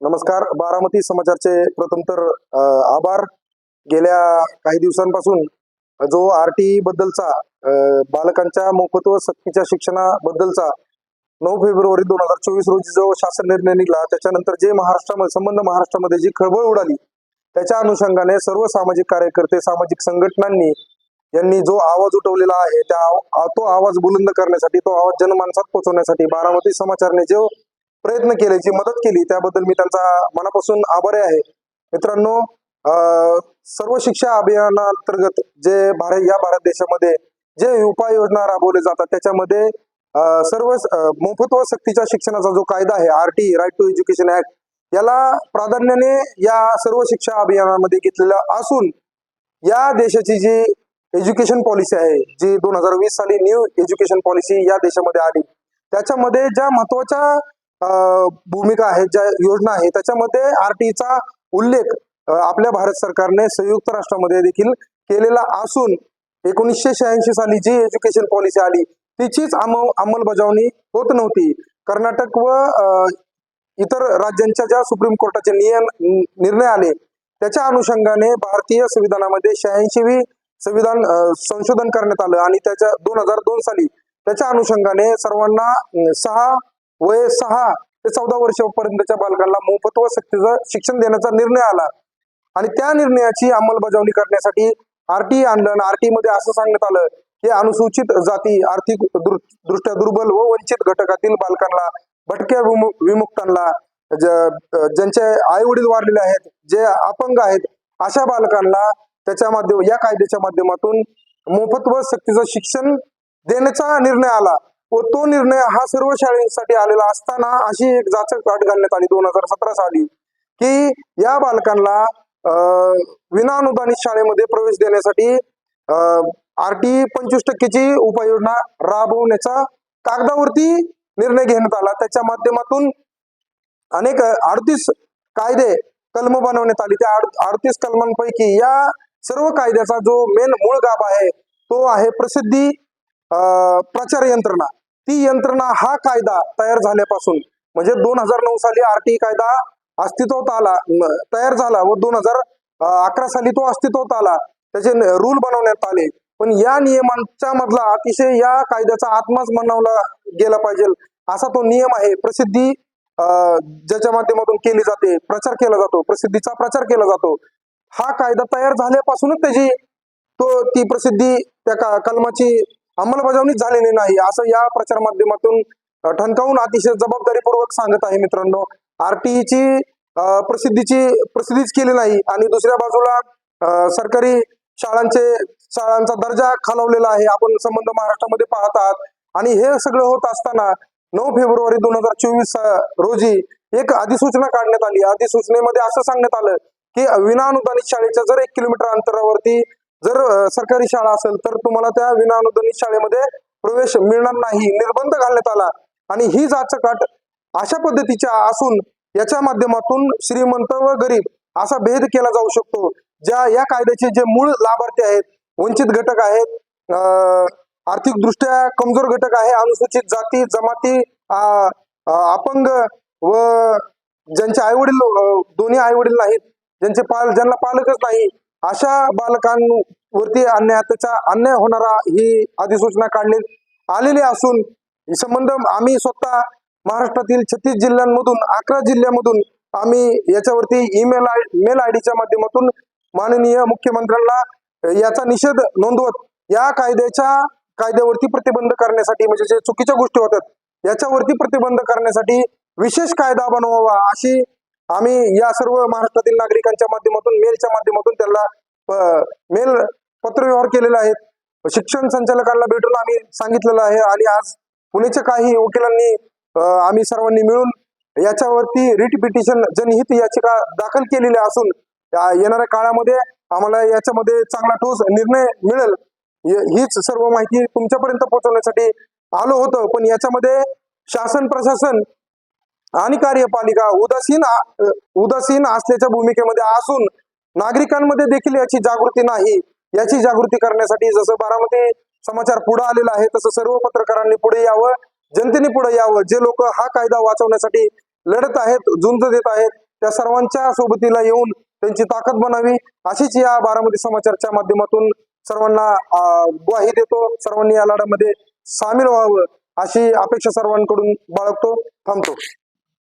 नमस्कार. बारामती समाचारचे प्रथम तर आभार. गेल्या काही दिवसांपासून जो आर टी बद्दलचा बालकांच्या मोफत व सक्तीच्या शिक्षणाबद्दलचा नऊ फेब्रुवारी दोन हजार चोवीस रोजी जो शासन निर्णय निघाला त्याच्यानंतर जे महाराष्ट्रामध्ये संबंध महाराष्ट्रामध्ये जी खळबळ उडाली त्याच्या अनुषंगाने सर्व सामाजिक कार्यकर्ते सामाजिक संघटनांनी यांनी जो आवाज उठवलेला आहे त्या तो आवाज बुलंद करण्यासाठी तो आवाज जनमानसात पोहोचवण्यासाठी बारामती समाचारने जो प्रयत्न केले जी मदत केली त्याबद्दल मी त्यांचा मनापासून आभारी आहे. मित्रांनो सर्व शिक्षा अभियानांतर्गत जे भारत या भारत देशामध्ये जे उपाययोजना राबवले जातात त्याच्यामध्ये सर्व मोफत व सक्तीच्या शिक्षणाचा जो कायदा आहे R T right to education act याला प्राधान्याने या सर्व शिक्षा अभियानामध्ये घेतलेलं असून या देशाची जी एज्युकेशन पॉलिसी आहे जी दोन हजार वीस साली न्यू एज्युकेशन पॉलिसी या देशामध्ये आली त्याच्यामध्ये ज्या महत्त्वाच्या भूमिका आहे ज्या योजना आहे त्याच्यामध्ये आरटीचा उल्लेख आपल्या भारत सरकारने संयुक्त राष्ट्रामध्ये देखील केलेला असून एकोणीसशे शहाऐंशी साली जी एज्युकेशन पॉलिसी आली तिचीच अंमलबजावणी होत नव्हती. कर्नाटक व इतर राज्यांच्या ज्या सुप्रीम कोर्टाचे नियम निर्णय आले त्याच्या अनुषंगाने भारतीय संविधानामध्ये शहाऐंशीवी संविधान संशोधन करण्यात आलं आणि त्याच्या दोन हजार दोन साली त्याच्या अनुषंगाने सर्वांना सहा वय सहा ते चौदा वर्षापर्यंतच्या बालकांना मोफत व सक्तीचं शिक्षण देण्याचा निर्णय आला. आणि त्या निर्णयाची अंमलबजावणी करण्यासाठी आरटी आणलं आरटी मध्ये असं सांगण्यात आलं की अनुसूचित जाती आर्थिक दृष्ट्या दुर्बल व वंचित घटकातील बालकांना भटक्या विमुक्तांना ज- ज्यांचे आई वडील वारलेले आहेत जे अपंग आहेत अशा बालकांना त्याच्या माध्यम या कायद्याच्या माध्यमातून मोफत व सक्तीचं शिक्षण देण्याचा निर्णय आला. व तो निर्णय हा सर्व शाळेसाठी आलेला असताना अशी एक जाचक अट घालण्यात आली दोन हजार सतरा साली की या बालकांना विना विनाअनुदानित शाळेमध्ये प्रवेश देण्यासाठी आर टी पंचवीस टक्केची उपाययोजना राबवण्याचा कागदावरती निर्णय घेण्यात आला. त्याच्या माध्यमातून अनेक अडतीस कायदे कलम बनवण्यात आली. त्या अडतीस कलमांपैकी या सर्व कायद्याचा जो मेन मूळ गाभा आहे तो आहे प्रसिद्धी प्रचार यंत्रणा. ती यंत्रणा हा कायदा तयार झाल्यापासून म्हणजे दोन हजार नऊ साली आरटी कायदा अस्तित्वात आला तयार झाला व दोन हजार अकरा साली तो अस्तित्वात आला. त्याचे रूल बनवण्यात आले. पण या नियमांच्या मधला अतिशय या कायद्याचा आत्माच मनवला गेला पाहिजे असा तो नियम आहे. प्रसिद्धी अं, ज्याच्या माध्यमातून केली जाते प्रचार केला जातो प्रसिद्धीचा प्रचार केला जातो. हा कायदा तयार झाल्यापासूनच त्याची तो ती प्रसिद्धी त्या कलमाची अंमलबजावणी झालेली नाही. असं या प्रचार माध्यमातून ठणकावून अतिशय जबाबदारीपूर्वक सांगत आहे मित्रांनो. आरटीईची प्रसिद्धीची प्रसिद्धीच केली नाही आणि दुसऱ्या बाजूला सरकारी शाळांचे शाळांचा दर्जा खालावलेला आहे. आपण संबंध महाराष्ट्रामध्ये पाहत आहात. आणि हे सगळं होत असताना नऊ फेब्रुवारी दोन हजार चोवीस रोजी एक अधिसूचना काढण्यात आली. अधिसूचनेमध्ये असं सांगण्यात आलं की विनाअनुदानित शाळेच्या जर एक किलोमीटर अंतरावरती जर सरकारी शाळा असेल तर तुम्हाला त्या विनाअनुदानित शाळेमध्ये प्रवेश मिळणार नाही निर्बंध घालण्यात आला. आणि ही जाचकाट अशा पद्धतीच्या असून याच्या माध्यमातून श्रीमंत व गरीब असा भेद केला जाऊ शकतो ज्या या कायद्याचे जे मूळ लाभार्थी आहेत वंचित घटक आहेत आर्थिकदृष्ट्या कमजोर घटक आहे अनुसूचित जाती जमाती अपंग व ज्यांचे आईवडील दोन्ही आई वडील नाहीत ज्यांचे पाल ज्यांना पालकच नाही अशा बालकांवरती अन्याय त्याचा अन्याय होणारा ही अधिसूचना काढण्यात आलेली असून ही संबंध आम्ही स्वतः महाराष्ट्रातील छत्तीस जिल्ह्यांमधून अकरा जिल्ह्यामधून आम्ही याच्यावरती ईमेल आय मेल आय डीच्या माध्यमातून माननीय मुख्यमंत्र्यांना याचा निषेध नोंदवत या कायद्याच्या कायद्यावरती प्रतिबंध करण्यासाठी म्हणजे जे चुकीच्या गोष्टी होतात याच्यावरती प्रतिबंध करण्यासाठी विशेष कायदा बनवावा अशी आम्ही या सर्व महाराष्ट्रातील नागरिकांच्या माध्यमातून मेलच्या माध्यमातून त्यांना मेल पत्रव्यवहार केलेला आहे शिक्षण संचालकांना भेटून आम्ही सांगितलेलं आहे आणि आज पुण्याच्या काही वकिलांनी आम्ही सर्वांनी मिळून याच्यावरती रिट पिटिशन जनहित याचिका दाखल केलेली असून येणाऱ्या काळामध्ये आम्हाला याच्यामध्ये चांगला ठोस निर्णय मिळेल. हीच सर्व माहिती तुमच्यापर्यंत पोहोचवण्यासाठी आलो होतं. पण याच्यामध्ये शासन प्रशासन आणि कार्यपालिका उदासीन उदासीन असल्याच्या भूमिकेमध्ये असून नागरिकांमध्ये देखील याची जागृती नाही. याची जागृती करण्यासाठी जसं बारामती समाचार पुढे आलेला आहे तसं सर्व पत्रकारांनी पुढे यावं जनतेने पुढे यावं. जे लोक हा कायदा वाचवण्यासाठी लढत आहेत झुंज देत आहेत त्या सर्वांच्या सोबतीला येऊन त्यांची ताकद बनावी अशीच या बारामती समाचारच्या माध्यमातून सर्वांना ग्वाही देतो. सर्वांनी या लढ्यामध्ये सामील व्हावं अशी अपेक्षा सर्वांकडून बाळगतो थांबतो.